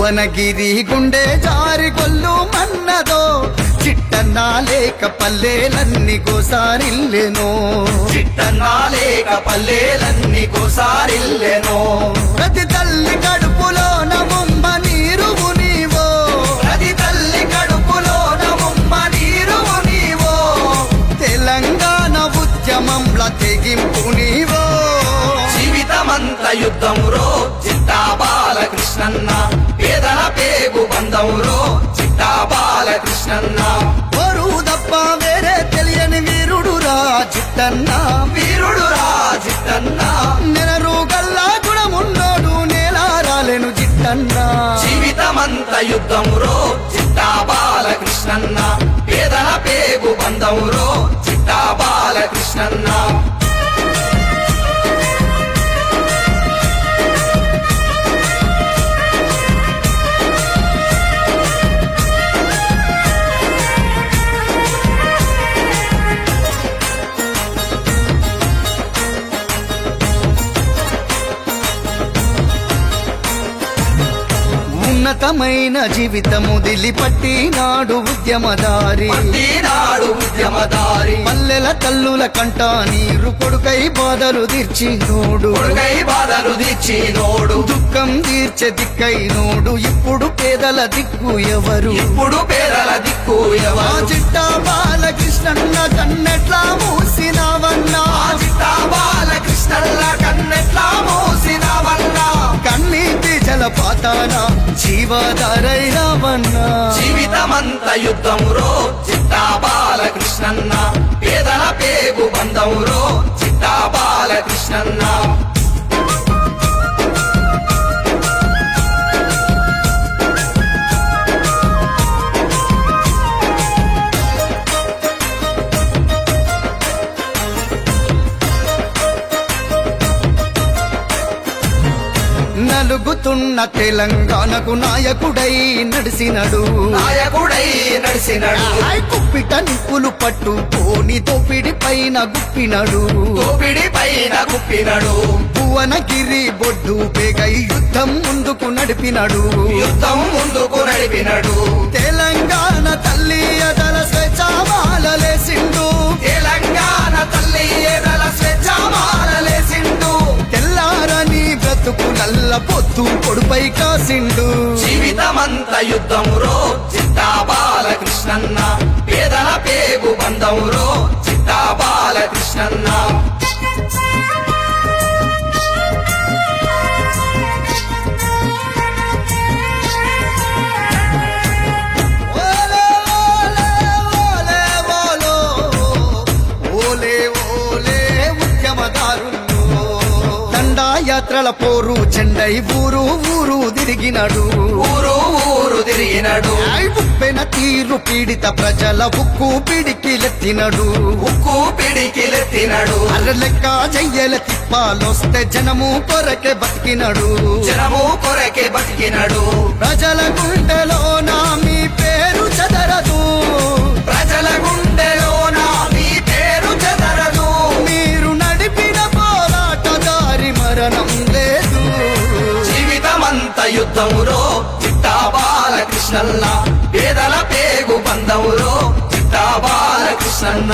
భువనగిరి గుండె జారి కొల్లు మన్నదో చిట్టన్నా లేక పల్లెలన్నీ గోసారిల్లెనో చిట్టన్నా లేక పల్లెలన్నీ కోసారిల్లెనో. ప్రతి తల్లి కడుపులో నమ్మ నీరువు నీవో. ప్రతి తల్లి కడుపులో నమ్మ నీరు నీవో. తెలంగాణ ఉద్యమంల తెగింపు నీవో. జీవితమంత యుద్ధమురో చిట్టా బాలకృష్ణన్న పేదల పేగు బంధమురో చిట్టా బాలకృష్ణన్న. వరు తప్ప వేరే తెలియని వీరుడు రా చిట్టన్నా. వీరుడు రాజిట్టన్న నెలరు గల్లా గుణమున్నోడు నేలారాలెను జిట్టన్నా జీవితమంత యుద్ధమురో చిట్టా బాలకృష్ణన్న. పేదల పేగు బంధమురో చిట్టా బాలకృష్ణన్న. ఉన్నతమైన జీవితము దిలిపట్టి నాడు ఉద్యమదారి. ఈనాడు ఉద్యమదారి. పల్లెల తల్లుల కంట నీరు కొడుకై బాధలు తీర్చినోడు కొడుకై బాధలు దిచ్చి నోడు. దుఃఖం తీర్చే దిక్కై నోడు. ఇప్పుడు పేదల దిక్కు ఎవరు? ఇప్పుడు పేదల దిక్కు ఎవరు? చిట్ట బాలకృష్ణన్న కన్నెట్లా మూసినవన్నా జీవధారైనవన్నా జీవితమంత యుద్ధమురో చిట్టా బాలకృష్ణన్న. పేదల పేగు బంధమురో చిట్టా బాలకృష్ణన్న. నలుగుతున్న తెలంగాణకు నాయకుడై నడిసినడు. నాయకుడై నడిసినడు. కుప్పిట నిప్పులు పట్టు పోని దోపిడి పైన గుప్పినడు. దోపిడి పైన కుప్పినడు భువనగిరి బొడ్డు పేగై యుద్ధం ముందుకు నడిపినడు. యుద్ధం ముందుకు నడిపినడు. తెలంగాణ బ్రతుకు పొత్తు పొడుపై కాసిండు. జీవితమంత యుద్ధమురో చిత్తా బాలకృష్ణన్న పేదల పేగు బంధమురో చిత్తా బాలకృష్ణన్న దండాయాత్రల పోరు చెండై ఊరు ఊరు తిరిగినడు. ఊరు ఊరు తిరిగినడు. ఉప్పెన తీరు పీడిత ప్రజల ఉక్కు పిడికిలెత్తినడు. ఉక్కు పిడికిలెత్తినడు. అర్ర లెక్క జయ్యల తిప్పాలొస్తే జనము కొరకే బతికినడు. జనము కొరకే బతికినడు. ప్రజల గుండెలో యుద్ధములో యుద్ధమురో చిట్టా బాలకృష్ణన్న పేదల పేగు బంధములో చిట్టా బాలకృష్ణన్న.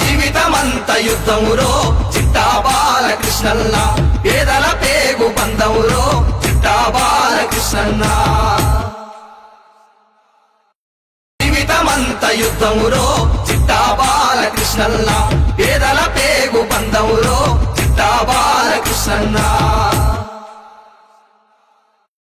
జీవితమంత యుద్ధమురో చిట్టా బాలకృష్ణన్న పేదల పేగు బంధములో చిట్టా బాలకృష్ణన్న. జీవితమంత యుద్ధమురో చిట్టా బాలకృష్ణన్న పేదల పేగు బంధములో చిట్టా బాలకృష్ణన్న.